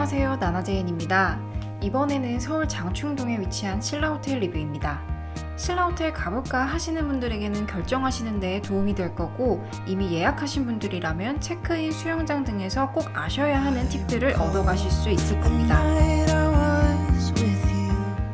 안녕하세요 나나제인입니다. 이번에는 서울 장충동에 위치한 신라호텔 리뷰입니다. 신라호텔 가볼까 하시는 분들에게는 결정하시는 데 도움이 될 거고 이미 예약하신 분들이라면 체크인 수영장 등에서 꼭 아셔야 하는 팁들을 얻어가실 수 있을 겁니다.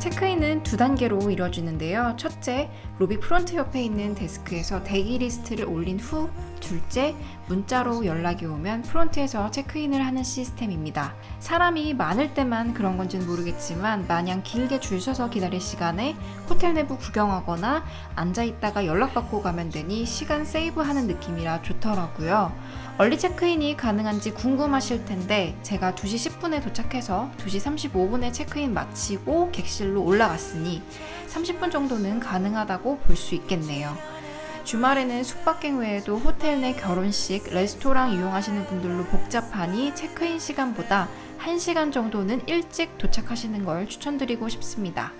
체크인은 두 단계로 이루어지는데요. 첫째, 로비 프론트 옆에 있는 데스크에서 대기 리스트를 올린 후, 둘째, 문자로 연락이 오면 프론트에서 체크인을 하는 시스템입니다. 사람이 많을 때만 그런 건지는 모르겠지만 마냥 길게 줄 서서 기다릴 시간에 호텔 내부 구경하거나 앉아 있다가 연락받고 가면 되니 시간 세이브하는 느낌이라 좋더라고요. 얼리 체크인이 가능한지 궁금하실 텐데 제가 2시 10분에 도착해서 2시 35분에 체크인 마치고 객실로 올라갔으니 30분 정도는 가능하다고 볼 수 있겠네요. 주말에는 숙박객 외에도 호텔 내 결혼식, 레스토랑 이용하시는 분들로 복잡하니 체크인 시간보다 1시간 정도는 일찍 도착하시는 걸 추천드리고 싶습니다.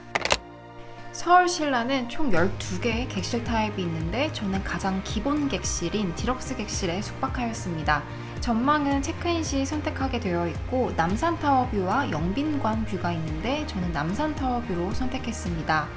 서울 신라는 총 12개의 객실 타입이 있는데 저는 가장 기본 객실인 디럭스 객실에 숙박하였습니다. 전망은 체크인 시 선택하게 되어 있고 남산타워 뷰와 영빈관 뷰가 있는데 저는 남산타워 뷰로 선택했습니다.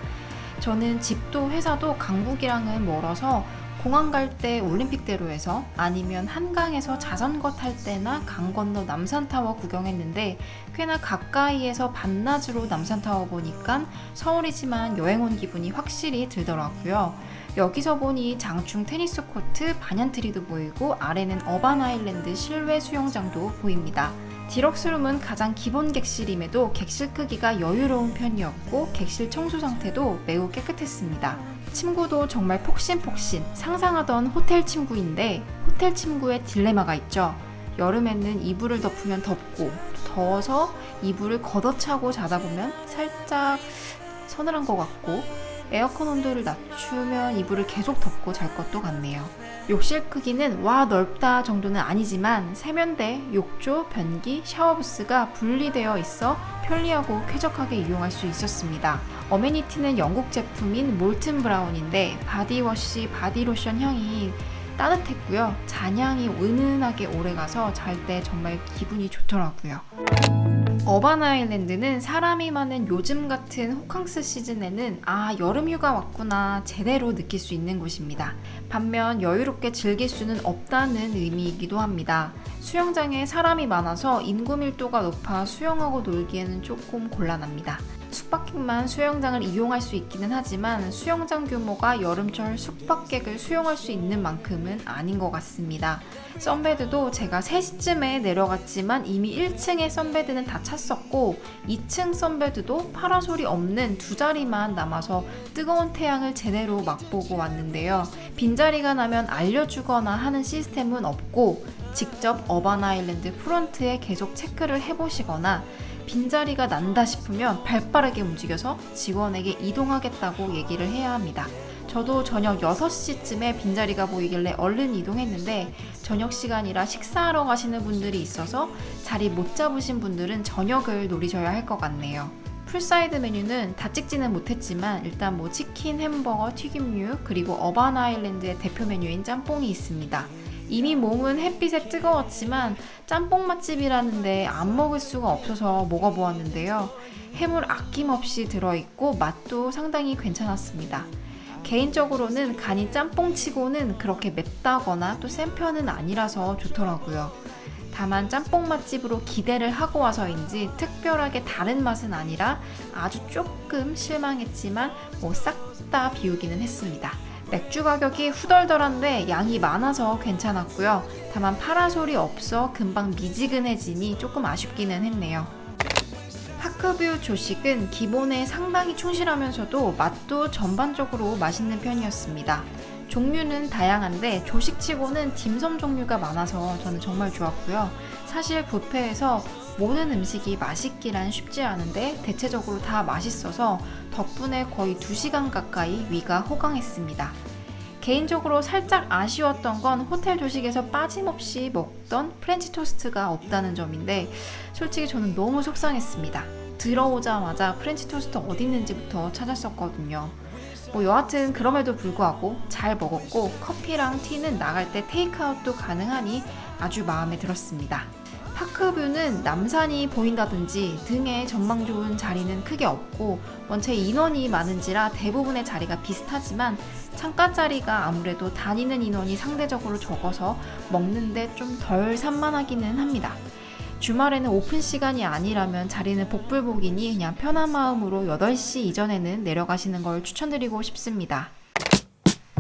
저는 집도 회사도 강북이랑은 멀어서 공항 갈 때 올림픽대로에서 아니면 한강에서 자전거 탈 때나 강 건너 남산타워 구경했는데 꽤나 가까이에서 반나절로 남산타워 보니까 서울이지만 여행 온 기분이 확실히 들더라고요. 여기서 보니 장충 테니스 코트, 반얀트리도 보이고 아래는 어반 아일랜드 실외 수영장도 보입니다. 디럭스룸은 가장 기본 객실임에도 객실 크기가 여유로운 편이었고 객실 청소 상태도 매우 깨끗했습니다. 침구도 정말 폭신폭신 상상하던 호텔 침구인데 호텔 침구에 딜레마가 있죠. 여름에는 이불을 덮으면 덥고 더워서 이불을 걷어차고 자다 보면 살짝 서늘한 것 같고 에어컨 온도를 낮추면 이불을 계속 덮고 잘 것도 같네요. 욕실 크기는 와 넓다 정도는 아니지만 세면대, 욕조, 변기, 샤워부스가 분리되어 있어 편리하고 쾌적하게 이용할 수 있었습니다. 어메니티는 영국 제품인 몰튼 브라운인데 바디워시, 바디로션 향이 따뜻했고요. 잔향이 은은하게 오래가서 잘 때 정말 기분이 좋더라고요. 어반 아일랜드는 사람이 많은 요즘 같은 호캉스 시즌에는 아 여름 휴가 왔구나 제대로 느낄 수 있는 곳입니다. 반면 여유롭게 즐길 수는 없다는 의미이기도 합니다. 수영장에 사람이 많아서 인구 밀도가 높아 수영하고 놀기에는 조금 곤란합니다. 숙박객만 수영장을 이용할 수 있기는 하지만 수영장 규모가 여름철 숙박객을 수용할 수 있는 만큼은 아닌 것 같습니다. 선베드도 제가 3시쯤에 내려갔지만 이미 1층의 선베드는 다 찼었고 2층 선베드도 파라솔이 없는 두 자리만 남아서 뜨거운 태양을 제대로 맛보고 왔는데요. 빈자리가 나면 알려주거나 하는 시스템은 없고 직접 어반 아일랜드 프론트에 계속 체크를 해보시거나 빈자리가 난다 싶으면 발빠르게 움직여서 직원에게 이동하겠다고 얘기를 해야 합니다. 저도 저녁 6시쯤에 빈자리가 보이길래 얼른 이동했는데 저녁 시간이라 식사하러 가시는 분들이 있어서 자리 못 잡으신 분들은 저녁을 노리셔야 할 것 같네요. 풀사이드 메뉴는 다 찍지는 못했지만 일단 뭐 치킨, 햄버거, 튀김류 그리고 어반 아일랜드의 대표 메뉴인 짬뽕이 있습니다. 이미 몸은 햇빛에 뜨거웠지만 짬뽕 맛집이라는데 안 먹을 수가 없어서 먹어보았는데요. 해물 아낌없이 들어있고 맛도 상당히 괜찮았습니다. 개인적으로는 간이 짬뽕치고는 그렇게 맵다거나 또 센 편은 아니라서 좋더라고요. 다만 짬뽕 맛집으로 기대를 하고 와서인지 특별하게 다른 맛은 아니라 아주 조금 실망했지만 뭐 싹 다 비우기는 했습니다. 맥주 가격이 후덜덜한데 양이 많아서 괜찮았고요. 다만 파라솔이 없어 금방 미지근해지니 조금 아쉽기는 했네요. 파크뷰 조식은 기본에 상당히 충실하면서도 맛도 전반적으로 맛있는 편이었습니다. 종류는 다양한데 조식치고는 딤섬 종류가 많아서 저는 정말 좋았고요. 사실 뷔페에서 모든 음식이 맛있기란 쉽지 않은데 대체적으로 다 맛있어서 덕분에 거의 2시간 가까이 위가 호강했습니다. 개인적으로 살짝 아쉬웠던 건 호텔 조식에서 빠짐없이 먹던 프렌치 토스트가 없다는 점인데 솔직히 저는 너무 속상했습니다. 들어오자마자 프렌치 토스트 어디 있는지부터 찾았었거든요. 뭐 여하튼 그럼에도 불구하고 잘 먹었고 커피랑 티는 나갈 때 테이크아웃도 가능하니 아주 마음에 들었습니다. 파크뷰는 남산이 보인다든지 등의 전망 좋은 자리는 크게 없고 원체 인원이 많은지라 대부분의 자리가 비슷하지만 창가 자리가 아무래도 다니는 인원이 상대적으로 적어서 먹는데 좀 덜 산만하기는 합니다. 주말에는 오픈 시간이 아니라면 자리는 복불복이니 그냥 편한 마음으로 8시 이전에는 내려가시는 걸 추천드리고 싶습니다.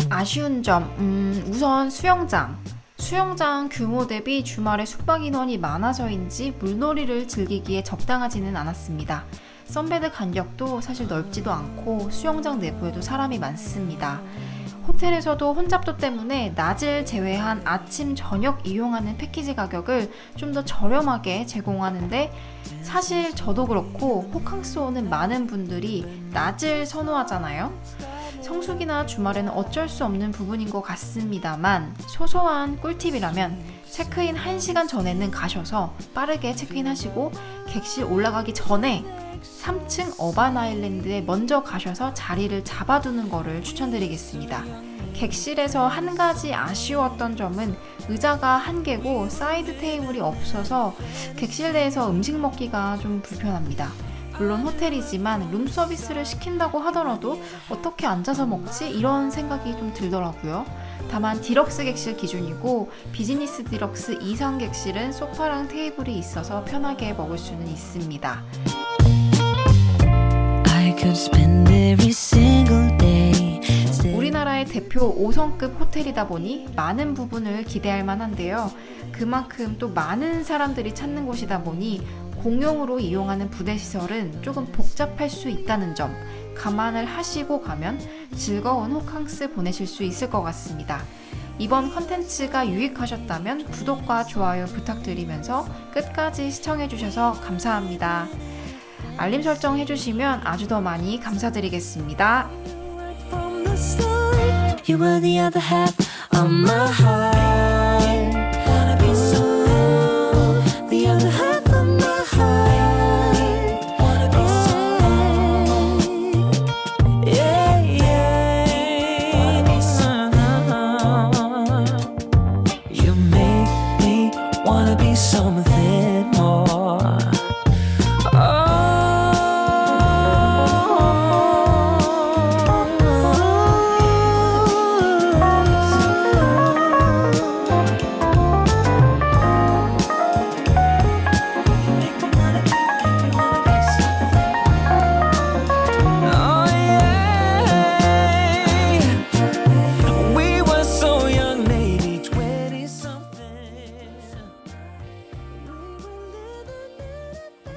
아쉬운 점, 음, 우선 수영장. 수영장 규모 대비 주말에 숙박 인원이 많아서인지 물놀이를 즐기기에 적당하지는 않았습니다. 선베드 간격도 사실 넓지도 않고 수영장 내부에도 사람이 많습니다. 호텔에서도 혼잡도 때문에 낮을 제외한 아침, 저녁 이용하는 패키지 가격을 좀 더 저렴하게 제공하는데 사실 저도 그렇고 호캉스 오는 많은 분들이 낮을 선호하잖아요. 성수기나 주말에는 어쩔 수 없는 부분인 것 같습니다만 소소한 꿀팁이라면 체크인 1시간 전에는 가셔서 빠르게 체크인 하시고 객실 올라가기 전에 3층 어반 아일랜드에 먼저 가셔서 자리를 잡아두는 거를 추천드리겠습니다. 객실에서 한 가지 아쉬웠던 점은 의자가 한 개고 사이드 테이블이 없어서 객실 내에서 음식 먹기가 좀 불편합니다. 물론 호텔이지만 룸 서비스를 시킨다고 하더라도 어떻게 앉아서 먹지? 이런 생각이 좀 들더라고요. 다만 디럭스 객실 기준이고 비즈니스 디럭스 이상 객실은 소파랑 테이블이 있어서 편하게 먹을 수는 있습니다. 우리나라의 대표 5성급 호텔이다 보니 많은 부분을 기대할 만한데요. 그만큼 또 많은 사람들이 찾는 곳이다 보니 공용으로 이용하는 부대 시설은 조금 복잡할 수 있다는 점 감안을 하시고 가면 즐거운 호캉스 보내실 수 있을 것 같습니다. 이번 컨텐츠가 유익하셨다면 구독과 좋아요 부탁드리면서 끝까지 시청해주셔서 감사합니다. 알림 설정 해주시면 아주 더 많이 감사드리겠습니다. You were the other half of my heart.